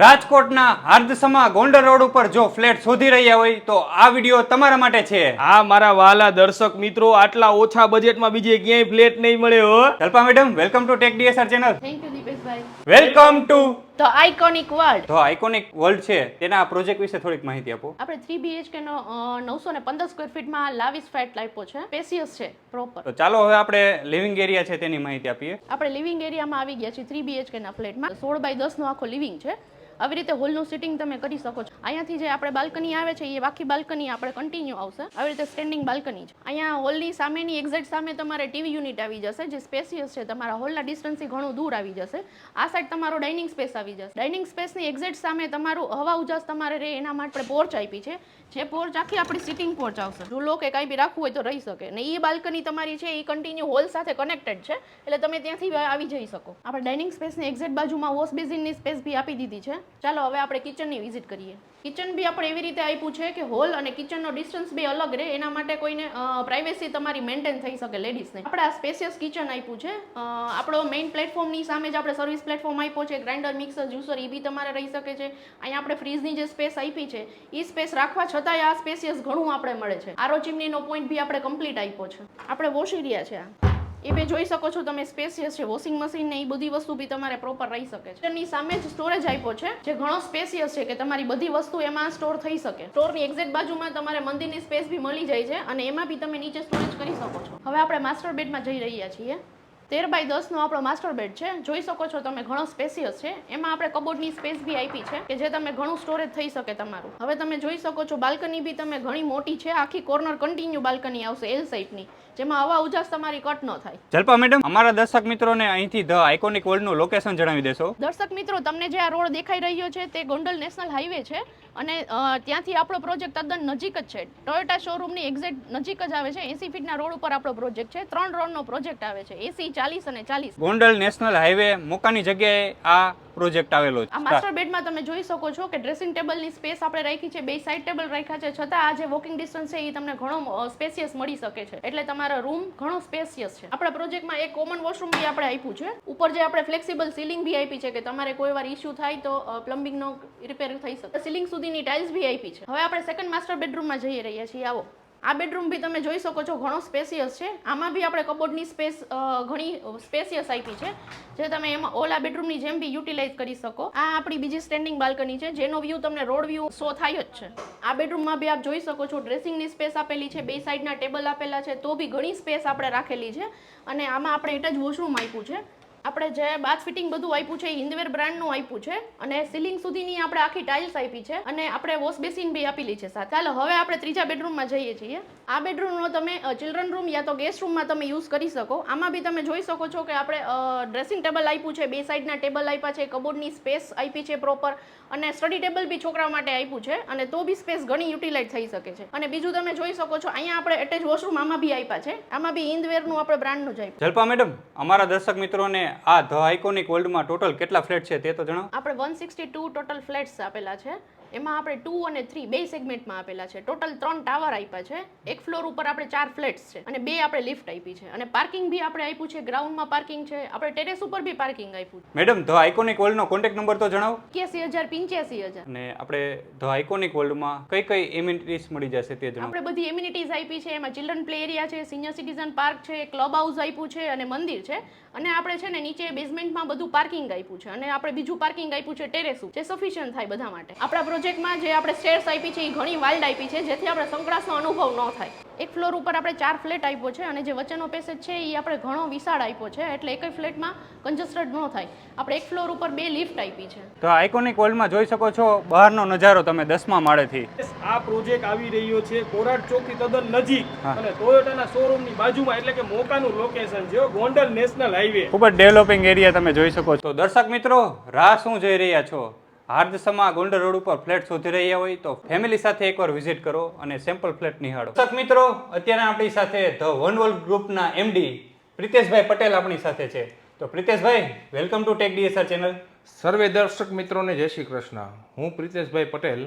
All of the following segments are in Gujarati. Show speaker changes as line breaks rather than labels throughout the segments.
રાજકોટના હાર્દસમા ગોંડલ રોડ ઉપર જો ફ્લેટ શોધી રહ્યા હોય તો આ વીડિયો તમારા માટે છે.
આ મારા વાલા દર્શક મિત્રો આટલા ઓછા બજેટમાં બીજે ક્યાંય ફ્લેટ નહીં મળે હો.
Kalpa madam welcome to tech DSR channel
thank you Dipeshbhai
welcome to
તો આઇકોનિક વર્લ્ડ
તો આઇકોનિક વર્લ્ડ છે. તેના પ્રોજેક્ટ વિશે થોડીક માહિતી આપો.
આપણે 3 બીએચકે નો નવસો ને પંદરમાં ફીટમાં લાવિસ ફ્લેટ લાઈપો છે. સ્પેસિયસ છે પ્રોપર
તો ચાલો હવે આપણે લિવિંગ એરિયા છે તેની માહિતી આપીએ.
આપણે લિવિંગ એરિયામાં આવી ગયા છીએ 3 બીએચકે ના ફ્લેટમાં સોળ બાય 10 નો આખો લિવિંગ છે. આવી રીતે હોલનું સિટિંગ તમે કરી શકો છો. અહીંયાથી જે આપણે બાલ્કની આવે છે એ આખી બાલ્કની આપણે કન્ટિન્યુ આવશે. આવી રીતે સ્ટેન્ડિંગ બાલ્કની છે. અહીંયા હોલની સામેની એક્ઝેક્ટ સામે તમારે ટીવી યુનિટ આવી જશે, જે સ્પેસિયસ છે. તમારા હોલના ડિસ્ટન્સથી ઘણું દૂર આવી જશે. આ સાઈડ તમારો ડાઇનિંગ સ્પેસ આવી જશે. ડાઇનિંગ સ્પેસની એક્ઝેક્ટ સામે તમારું હવા ઉજાસ તમારે રહે એના માટે પોર્ચ આપી છે. જે પોર્ચ આખી આપણી સિટિંગ પોર્ચ આવશે. ઝૂલો કે કાંઈ બી રાખવું હોય તો રહી શકે. ને એ બાલ્કની તમારી છે એ કન્ટિન્યુ હોલ સાથે કનેક્ટેડ છે. એટલે તમે ત્યાંથી આવી જઈ શકો. આપણે ડાઇનિંગ સ્પેસની એક્ઝેક્ટ બાજુમાં વોશ બેઝિનની સ્પેસ બી આપી દીધી છે. ચાલો, હવે આપણે કિચનની વિઝિટ કરીએ. કિચન બી આપણે એવી રીતે આપ્યું છે કે હોલ અને કિચનનો ડિસ્ટન્સ બી અલગ રહે, એના માટે કોઈને પ્રાઇવેસી તમારી મેન્ટેન થઈ શકે લેડીઝને આપણે આ સ્પેશિયસ કિચન આપ્યું છે. આપણો મેઇન પ્લેટફોર્મની સામે જ આપણે સર્વિસ પ્લેટફોર્મ આપ્યો છે ગ્રાઇન્ડર મિક્સર જ્યુસર એ બી તમારે રહી શકે છે. અહીંયા આપણે ફ્રીજની જે સ્પેસ આપી છે, એ સ્પેસ રાખવા છતાંય આ સ્પેશિયસ ઘણું આપણે મળે છે. આરો ચીમનીનો પોઈન્ટ બી આપણે કમ્પ્લીટ આપ્યો છે. આપણે વોશી રહ્યા છે આ. એ બે જોઈ શકો છો, તમે સ્પેસિયસ છે વોશિંગ મશીન ને એ બધી વસ્તુ બી તમારે પ્રોપર રહી શકે છે. એની સામે જ સ્ટોરેજ આપ્યો છે, જે ઘણો સ્પેસિયસ છે કે તમારી બધી વસ્તુ એમાં સ્ટોર થઈ શકે. સ્ટોરની એક્ઝેક્ટ બાજુમાં તમારે મંદિરની સ્પેસ બી મળી જાય છે અને એમાં બી તમે નીચે સ્ટોરેજ કરી શકો છો. હવે આપણે માસ્ટર બેડમાં જઈ રહ્યા છીએ. તેર બાય દસનો આપણો માસ્ટર બેડ છે. જોઈ શકો છો તમે ઘણો સ્પેસિયસ છે. એમાં આપણે કબોર્ડની સ્પેસ બી આપી છે કે જે તમે ઘણું સ્ટોરેજ થઈ શકે તમારું. હવે તમે જોઈ શકો છો બાલ્કની બી તમે ઘણી મોટી છે. આખી કોર્નર કન્ટિન્યુ બાલ્કની આવશે એલ સાઇટની જેમાં હવા ઉજાસ તમારી કટ ન થાય.
જલ્પા મેડમ અમારા દર્શક મિત્રોને અહીંથી ધ આઇકોનિક વર્લ્ડનું લોકેશન જણાવી દેશો.
દર્શક મિત્રો તમને જે આ રોડ દેખાઈ રહ્યો છે તે ગોંડલ નેશનલ હાઈવે છે અને ત્યાંથી આપણો પ્રોજેક્ટ તદ્દન નજીક જ છે. ટોયોટા શોરૂમની એક્ઝેક્ટ નજીક જ આવે છે. એસી ફીટના રોડ ઉપર આપણો પ્રોજેક્ટ છે. ત્રણ રોડનો પ્રોજેક્ટ આવે છે. એસી ચાલીસ અને ચાલીસ.
ગોંડલ નેશનલ હાઈવે મોકાની જગ્યાએ આ પ્રોજેક્ટ આવેલો
આ માસ્ટર બેડમાં તમે જોઈ શકો છો કે ડ્રેસિંગ ટેબલની સ્પેસ આપણે રાખી છે બે સાઇડ ટેબલ રાખ્યા છે. છતાં આ જે વોકિંગ ડિસ્ટન્સ છે એ તમને ઘણો સ્પેસિયસ મળી શકે છે. એટલે તમારો રૂમ ઘણો સ્પેસિયસ છે. આપણા પ્રોજેક્ટમાં એક કોમન વોશરૂમ બી આપણે આપ્યું છે. ઉપર જે આપણે ફ્લેક્સિબલ સીલિંગ બી આપી છે કે તમારે કોઈ વાર ઇશ્યુ થાય તો પ્લમ્બિંગનો રિપેર થઈ શકે. સીલિંગ સુધીની ટાઇલ્સ બી આપી છે. હવે આપણે સેકન્ડ માસ્ટર બેડરૂમમાં જઈ રહ્યા છીએ. આવો. આ બેડરૂમ બી તમે જોઈ શકો છો, ઘણો સ્પેસિયસ છે. આમાં બી આપણે કબોર્ડની સ્પેસ ઘણી સ્પેસિયસ આપી છે, જે તમે એમાં ઓલા બેડરૂમની જેમ બી યુટિલાઇઝ કરી શકો. આ આપણી બીજી સ્ટેન્ડિંગ બાલ્કની છે, જેનો વ્યૂ તમને રોડ વ્યૂ શો થાય જ છે. આ બેડરૂમમાં બી આપ જોઈ શકો છો ડ્રેસિંગની સ્પેસ આપેલી છે, બે સાઈડના ટેબલ આપેલા છે, તો બી ઘણી સ્પેસ આપણે રાખેલી છે. અને આમાં આપણે એટ જ વોશરૂમ આપ્યું છે. આપણે જે બાથ ફિટિંગ બધું આપ્યું છે, એ હિન્દવેર બ્રાન્ડનું આપ્યું છે અને સીલિંગ સુધીની આપણે આખી ટાઇલ્સ આપી છે અને આપણે વોશ બેસિન બી આપેલી છે સાથે. ચાલો, હવે આપણે ત્રીજા બેડરૂમમાં જઈએ છીએ. આ બેડરૂમનો તમે ચિલ્ડ્રન રૂમ યા તો ગેસ્ટ રૂમમાં તમે યુઝ કરી શકો. આમાં બી તમે જોઈ શકો છો કે આપણે ડ્રેસિંગ ટેબલ આપ્યું છે, બે સાઈડના ટેબલ આપ્યા છે, કબોર્ડની સ્પેસ આપી છે પ્રોપર અને સ્ટડી ટેબલ બી છોકરા માટે આપ્યું છે અને તો બી સ્પેસ ઘણી યુટિલાઇઝ થઈ શકે છે. અને બીજું તમે જોઈ શકો છો, અહીંયા આપણે એટેચ વોશરૂમ આમાં બી આપ્યા છે. આમાં બી ઇન્દવેરનું આપણે બ્રાન્ડનું જ આપ્યું.
જલ્પા મેડમ અમારા દર્શક મિત્રોને આ ધ આઇકોનિક વર્લ્ડમાં ટોટલ કેટલા ફ્લેટ છે તે તો જણાવો.
આપણે one sixty two total flats આપેલા છે. એમાં આપણે ટુ અને થ્રી બે સેગમેન્ટમાં આપેલા છે. ટોટલ ત્રણ ટાવર આપ્યા છે. એક ફ્લોર ઉપર આપણે ચાર ફ્લેટ્સ છે અને બે આપણે લિફ્ટ આપી છે. અને પાર્કિંગ બી આપણે આપ્યું છે. ગ્રાઉન્ડમાં પાર્કિંગ છે. આપણે ટેરેસ ઉપર બી પાર્કિંગ આપ્યું છે.
મેડમ ધ આઇકોનિક વર્લ્ડનો કોન્ટેક્ટ નંબર તો જણાવો.
એક્યાસી હજાર પંચ્યાસી હજાર.
અને આપણે ધ આઇકોનિક વર્લ્ડમાં કઈ કઈ એમિનિટીઝ મળી જશે તે જણાવો.
આપણે બધી એમ્યુનિટીઝ આપી છે. એમાં ચિલ્ડ્રન પ્લે એરિયા છે સિનિયર સિટીઝન પાર્ક છે ક્લબ હાઉસ આપ્યું છે અને મંદિર છે. અને આપણે છે ને નીચે બેઝમેન્ટમાં બધું પાર્કિંગ આપ્યું છે. અને આપણે બીજું પાર્કિંગ આપ્યું છે ટેરેસ જે સફિશિયન્ટ થાય બધા માટે. આપણા પ્રોજેક્ટમાં જે આપણે સ્ટેર્સ આપી છે એ ઘણી વાઇલ્ડ આપી છે જેથી આપણે સંકળાશનો અનુભવ ન થાય. એક ફ્લોર ઉપર આપણે ચાર ફ્લેટ આપ્યો છે અને જે વચ્ચેનો પેસેજ છે એ આપણે ઘણો વિશાળ આપ્યો છે એટલે એક ફ્લેટમાં કન્જસ્ટેડ ન થાય. આપણે એક ફ્લોર ઉપર બે લિફ્ટ આપી છે.
તો આઇકોનિક વર્લ્ડમાં જોઈ શકો છો બહારનો નજારો તમે દસમા માળેથી.
આ પ્રોજેક્ટ આવી રહ્યો છે કોરાટ ચોકથી તદ્દન નજીક. અને ટોયોટાના શોરૂમની બાજુમાં એટલે કે મોકાનું લોકેશન છે ગોંડલ નેશનલ હાઈવે
ખૂબ જ ડેવલપિંગ એરિયા તમે જોઈ શકો છો. દર્શક મિત્રો રાહ શું જોઈ રહ્યા છો? હાર્દસમા ગોલ્ડન રોડ ઉપર ફ્લેટ શોધી રહ્યા હોય તો ફેમિલી સાથે એકવાર વિઝિટ કરો અને સેમ્પલ ફ્લેટ નિહાળો. દર્શક મિત્રો, અત્યારે આપણી સાથે ધ વન વર્લ્ડ ગ્રુપના એમડી પ્રિતેશભાઈ પટેલ આપણી સાથે છે. તો Priteshbhai welcome to tech DSR channel
સર્વે દર્શક મિત્રોને જય શ્રી કૃષ્ણ. હું પ્રિતેશભાઈ પટેલ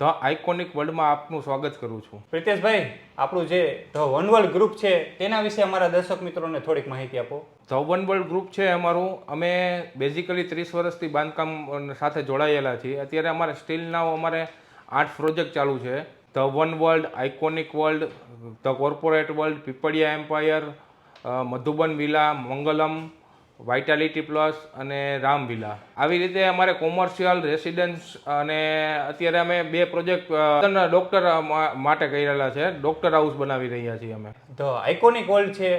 ધ આઇકોનિક વર્લ્ડમાં આપનું સ્વાગત કરું છું.
પ્રિતેશભાઈ આપણું જે ધ વન વર્લ્ડ ગ્રુપ છે તેના વિશે અમારા દર્શક મિત્રોને થોડીક માહિતી આપો.
ધ વન વર્લ્ડ ગ્રુપ છે અમારું. અમે બેઝિકલી ત્રીસ વર્ષથી બાંધકામ સાથે જોડાયેલા છીએ. અત્યારે અમારે સ્ટીલના અમારે આઠ પ્રોજેક્ટ ચાલુ છે. The one world iconic world the corporate world Pipaliya empire Madhuban villa Mangalam vitality plus અને રામ વિલા આવી રીતે અમારે કોમર્શિયલ રેસિડન્સ અને અત્યારે અમે બે પ્રોજેક્ટ ડોક્ટર માટે કરેલા છે. ડોક્ટર હાઉસ બનાવી રહ્યા છીએ અમે.
ધ આઇકોનિક વર્લ્ડ છે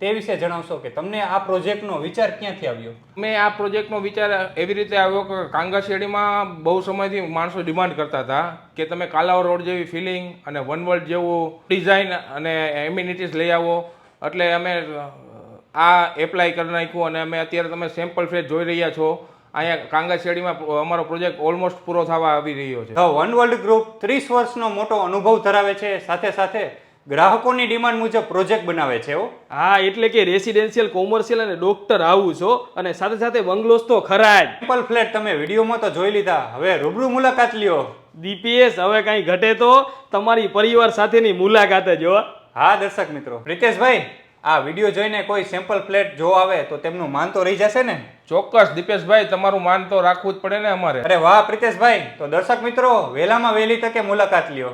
તે વિશે જણાવશો કે તમને આ પ્રોજેક્ટનો વિચાર ક્યાંથી આવ્યો?
મેં આ પ્રોજેક્ટનો વિચાર એવી રીતે આવ્યો કે કાંગા શેરડીમાં બહુ સમયથી માણસો ડિમાન્ડ કરતા હતા કે તમે કાલાવ રોડ જેવી ફિલિંગ અને વન વર્લ્ડ જેવું ડિઝાઇન અને એમ્યુનિટીઝ લઈ આવો. એટલે અમે આ એપ્લાય કરી નાખ્યું અને અમે અત્યારે તમે સેમ્પલ ફ્લેટ જોઈ રહ્યા છો. અહીંયા કાંગાશેડીમાં અમારો પ્રોજેક્ટ ઓલમોસ્ટ પૂરો થવા આવી રહ્યો છે.
ધ વન વર્લ્ડ ગ્રુપ ત્રીસ વર્ષનો મોટો અનુભવ ધરાવે છે. સાથે સાથે ગ્રાહકોની ડિમાન્ડ મુજબ પ્રોજેક્ટ બનાવે છે હો.
હા એટલે કે રેસિડેન્શિયલ કોમર્શિયલ અને ડોક્ટર આવું છો. અને સાથે સાથે બંગલોસ તો ખરા જ.
સિમ્પલ ફ્લેટ તમે વિડીયોમાં તો જોઈ લીધા. હવે રૂબરૂ મુલાકાત લ્યો.
દીપીએસ હવે કાંઈ ઘટે તો તમારી પરિવાર સાથેની મુલાકાત જ હો.
હા દર્શક મિત્રો. પ્રિતેશભાઈ આ વીડિયો જોઈને કોઈ સેમ્પલ ફ્લેટ જો આવે તો તેમનું માન તો રહી જશે ને?
ચોક્કસ દીપેશભાઈ તમારું માન તો રાખવું જ પડે ને અમારે.
અરે વાહ પ્રિતેશભાઈ. તો દર્શક મિત્રો વહેલામાં વહેલી તકે મુલાકાત લ્યો.